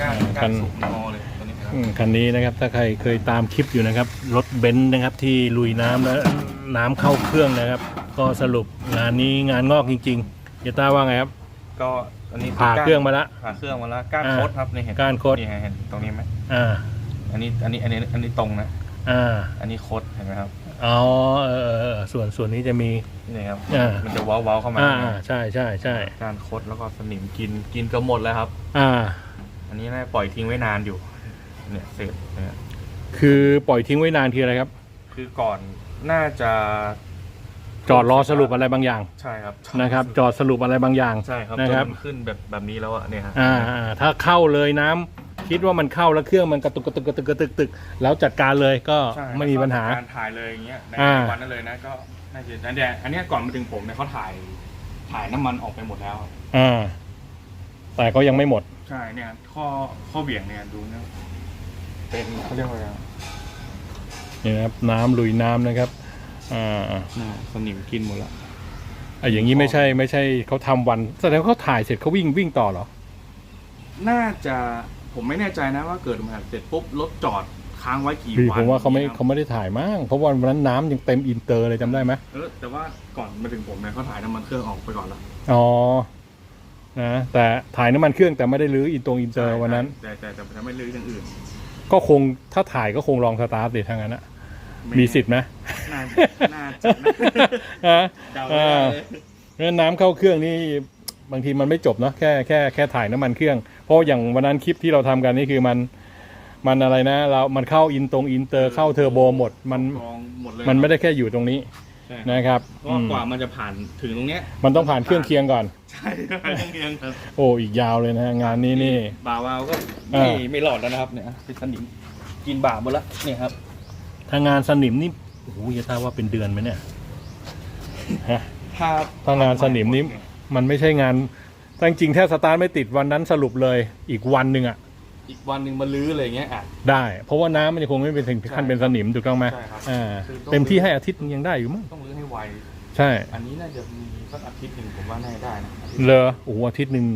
ก้านคัก้านนสูงงอเลยตัวนี้นะครับอืมคันนี้นะครับถ้าใครเคยตามคลิปอยู่นะครับ รถเบนซ์นะครับที่ลุยน้ำแล้วน้ำเข้าเครื่องนะครับ ก็สรุปงานนี้งานงอกจริงๆเยต้าว่าไงครับ ก็อันนี้ผ่าเครื่องมาละ ผ่าเครื่องมาแล้วก้านอ่า โคดครับนี่เห็นก้านโคดนี่เห็นตรงนี้ไหมอ่าอันนี้อันนี้อันนี้อันนี้ตรงนะอ่าอันนี้โคดเห็นไหมครับอ๋อเออเออเออส่วนส่วนนี้จะมี นี่ครับอ่ามั มันจะเว้าเว้าๆเข้ามาอ่าอ่าใช่ใช่ใช่ก้านโคดแล้วก็สนิมกินกินเกือบหมดแล้วครับ อ่า อันนี้น่าจะปล่อยทิ้งไว้นานอยู่ เนี่ยเศษเนี่ยคือปล่อยทิ้งไว้นานคืออะไรครับ คือก่อนน่าจะจอดรอสรุปอะไรบางอย่างใช่ครับนะครับ จอดสรุปอะไรบางอย่างใช่ครับนะครับจนมันขึ้นแบบแบบนี้แล้วอะเนี่ยฮะอ่าอ่าถ้าเข้าเลยน้ำคิดว่ามันเข้าแล้วเครื่องมันกระตุกกระตุกกระตุกกระตุกตึกแล้วจัดการเลยก็ใช่ไม่มีปัญหาการถ่ายเลยอย่างเงี้ยในอ่าวันนั้นเลยนะก็น่าจะนั่นแหละอันเนี้ยก่อนมาถึงผมเนี่ยเขาถ่ายถ่ายน้ำมันออกไปหมดแล้วอ่าแต่ก็ยังไม่หมด ใช่เนี่ยข้อข้อเบี่ยงเนี่ยดูเนี่ยเป็นเขาเรียกว่าอะไรอะนี่นะครับน้ำลุยน้ำนะครับอ่าน่าสนิมกินหมดแล้วอะอย่างนี้ไม่ใช่ไม่ใช่เขาทำวันแสดงว่าเขาถ่ายเสร็จเขาวิ่งวิ่งต่อเหรอ น่าจะผมไม่แน่ใจนะว่าเกิดอุบัติเหตุเสร็จปุ๊บรถจอดค้างไว้กี่พี่วันผมว่าเขาไม่นี่ยครับเขาไม่ได้ถ่ายมั้งเพราะวันนั้นน้ำยังเต็มอินเตอร์เลยจำได้ไหมเออแต่ว่าก่อนมาถึงผมเนี่ยเขาถ่ายน้ำมันเครื่องออกไปก่อนแล้วอ๋อ นะแต่ถ่ายน้ำมันเครื่องแต่ไม่ได้รื้ออินตรงอินเตอร์วันนั้น แต่แต่แต่แต่ไม่ลื้ออย่างอื่น ก็คงถ้าถ่ายก็คงลองสตาร์ทดิทางนั้นนะไมีสิทธิ์ไหมน่าน่าจะนะฮะเดาไม่ได้เลยเพราะฉะนั้นน้ำเข้าเครื่องนี่บางทีมันไม่จบเนาะแค่แค่แค่ถ่ายน้ำมันเครื่อง เพราะอย่างวันนั้นคลิปที่เราทำกันนี่คือมันมันอะไรนะ เรา มันเข้าอินตรงอินเตอร์เข้าเทอร์โบหมดมันกองหมดเลยมันไม่ได้แค่อยู่ตรงนี้ใช่นะครับเพราะว่าอืมกว่ามันจะผ่านถึงตรงเนี้ยมันต้องผ่านเครื่องเคียงก่อน ใช่ผ่านเครื่องเคียงครับโอ้อีกยาวเลยนะงานนี้นี่บาวาวก็อ่า ไม่ไม่รอดแล้วนะครับเนี่ยเป็นสนิมกินบาหมดแล้วเนี่ยครับถ้างานสนิมนี่โอ้โหจะทราบว่าเป็นเดือนไหมเนี่ยฮะถ้าถ้างานสนิมนี่มันไม่ใช่งานแต่จริงๆถ้าสตาร์ทไม่ติดวันนั้นสรุปเลย อีกวันหนึ่งอะอีกวันหนึ่งมาลื้ออะไรอย่างเงี้ยอะ ได้ เพราะว่าน้ำมันยังคงไม่เป็นถึงขั้นเป็นสนิมถูกต้องไหมใช่ครับ อ่าคือต้องเต็มที่ให้อาทิตย์นึงยังได้อยู่มั้งต้องลื้อให้ไว ใช่ อันนี้น่าจะมีสักอาทิตย์หนึ่งผมว่าน่าจะได้นะอาทิตย์เลอโอ้โหอาทิตย์หนึ่ง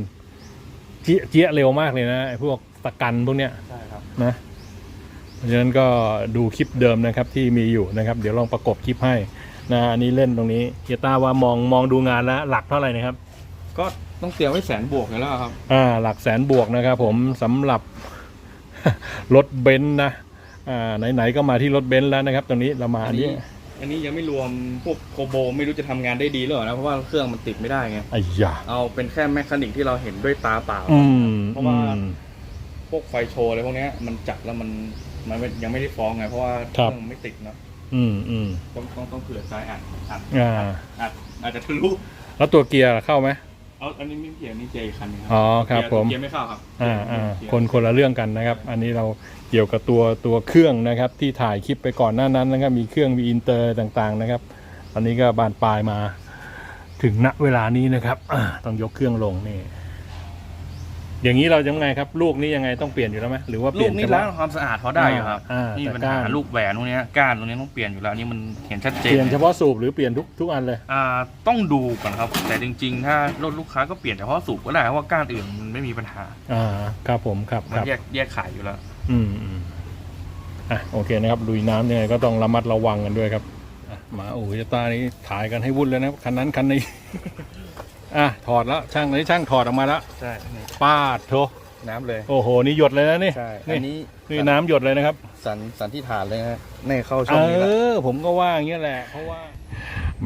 เจี๊ยเจี๊ยเร็วมากเลยนะไอ้พวกตะกันพวกเนี้ยใช่ครับ นะเพราะฉะนั้นก็ดูคลิปเดิมนะครับที่มีอยู่นะครับ เดี๋ยวลองประกบคลิปให้นะอันนี้เล่นตรงนี้เฮียต้าว่ามองมองดูงานแล้วหลักเท่าไหร่นะครับ ก็ต้องเตรียมไว้แสนบวกอยู่แล้วครับ อ่า หลักแสนบวกนะครับ ผมสำหรับ รถเบนซ์นะอ่าไหนๆก็มาที่รถเบนซ์แล้วนะครับ ตรงนี้เรามาอันนี้ อันนี้ยังไม่รวมพวกโคโบไม่รู้จะทำงานได้ดีหรือเปล่านะ เพราะว่าเครื่องมันติดไม่ได้ไง ไอ้ยาเอาเป็นแค่แมคานิกที่เราเห็นด้วยตาเปล่า อืมเพราะว่า อืม พวกไฟโชว์อะไรพวกเนี้ยมันจับแล้วมันมันไม่ยังไม่ได้ฟ้องไง เพราะว่าเคครับ รื่องไม่ติดเนอะอืมอืมต้องต้องต้องเผื่อใจอ่านอ่านอ่าอ่านอาจจะทะลุแล้วตัวเกียร์ล่ะเข้าไหม เอาอันนี้ไม่เกี่ยวนี่เจอีกคันหนึงครัอ๋อครับเกียผม เกียร์ไม่เข้าครับอ่าอ่าเกียร์คนคนละเรื่องกันนะครับ อันนี้เราเกี่ยวกับตัวตัวเครื่องนะครับที่ถ่ายคลิปไปก่อนหน้านั้นนะครับมีเครื่องมีอินเตอร์ต่างๆนะครับตอนนี้ก็บานปลายมา ถึงณเวลานี้นะครับอ่าต้องยกเครื่องลงนี่ อย่างนี้เราจะยังไงครับ ลูกนี้ยังไงต้องเปลี่ยนอยู่แล้วไหมหรือว่าเปลูลี่ยกนนี่เฉล้างพาะความสะอาดเขาได้อยู่ครับอ่านี่แต่ปัญก้าหาน ลูกแหวนพวกเนี้ยก้านตรงนี้ต้องเปลี่ยนอยู่แล้วอันนี่มันเห็นชัดเจเปนลี่ยนเฉพาะสูบหรือเปลี่ยนทุกทุกอันเลย อ่าต้องดูก่อนครับ แต่จริงๆ ถ้ารถลูกค้าก็เปลี่ยนเฉพาะสูบก็ได้เพราะว่าก้านอื่นมันไม่มีปัญหา อ่าครับผมครับมัคนรับ แยกแยกขายอยู่แล้ว อืมอืมอะโอเคนะครับลุยน้ำยังไงก็ต้องระมัดระวังกันด้วยครับอะมาโอ้ยตานี้ถ่ายกันให้วุ่นเลยนะครับคันนั้นคันนี้ อะถอดแล้วช่างนี้ช่างถอดออกมาแล้วใช่ป้าดโถน้ำเลยโอ้โหนี่หยดเลยนะนี่ใช่นี่อันนี้นี่น้ำหยดเลยนะครับสันสันที่ฐานเลยฮะในเข้าเอช่องนี้แล้วอผมก็ว่าอย่างเงี้ยแหละเพราะว่า